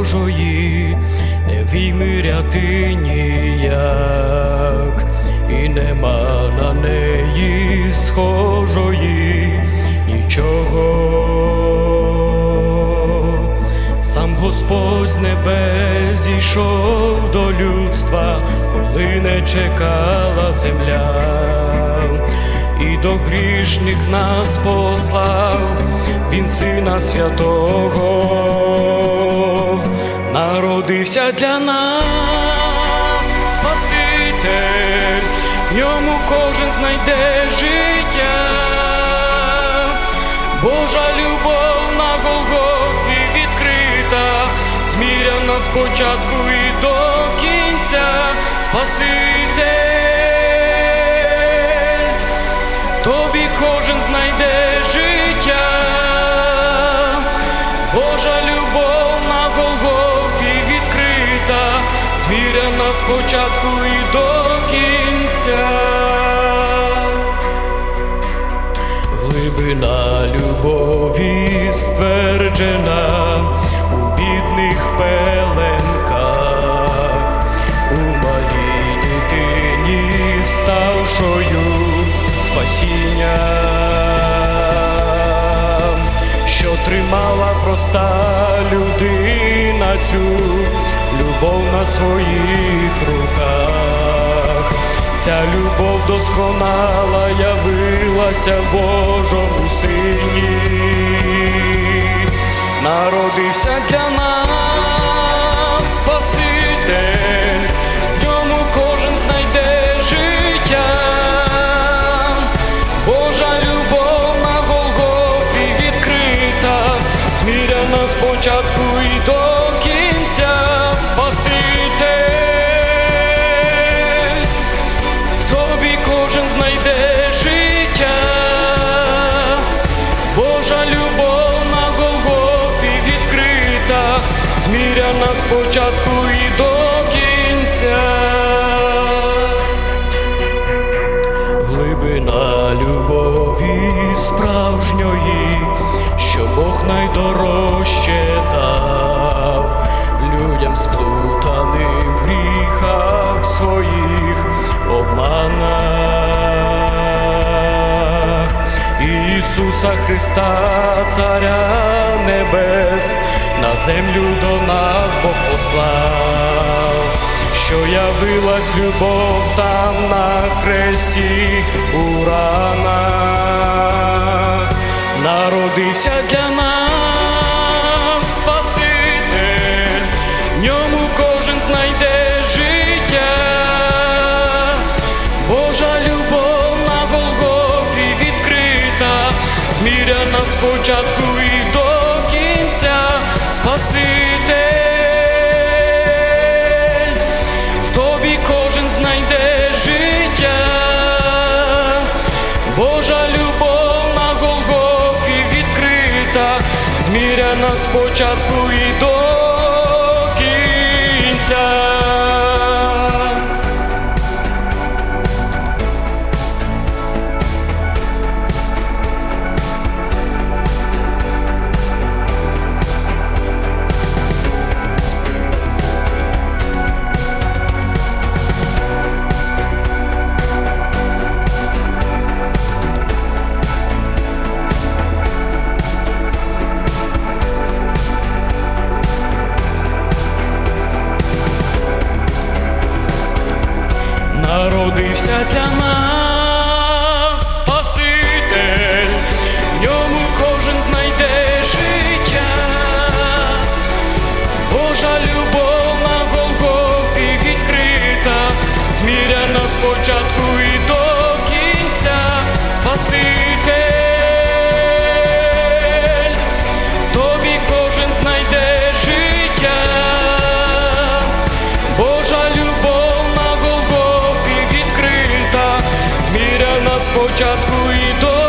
Божої не виміряти ніяк, і нема на неї схожої нічого. Сам Господь з небес зійшов до людства, коли не чекала земля, і до грішних нас послав він Сина Святого, народився для нас, Спаситель, в ньому кожен знайде життя. Божа любов на Голгофі відкрита, зміряна спочатку і до кінця, Спаситель, в тобі кожен спочатку і до кінця. Глибина любові стверджена у бідних пеленках, у малій дитині ставшою спасіння, що тримала проста людина цю любов на своїх руках. Ця любов досконала явилася в Божому сині, народився для нас Спаситель, в кожен знайде життя, Божа любов на відкрита, зміряна спочатку і до найдорожче дав людям сплутаним в гріхах своїх обманах. Ісуса Христа, Царя Небес, на землю до нас Бог послав, що явилась любов там на хресті у ранах, народився для нас Спаситель, в ньому кожен знайде життя, Божа любов на Голгофі відкрита, зміряна спочатку спочатку і до народився для нас Спаситель, в ньому кожен знайде життя, Божа любов на Голгофі відкрита, зміря нас спочатку і до кінця, Спаситель, спочатку і до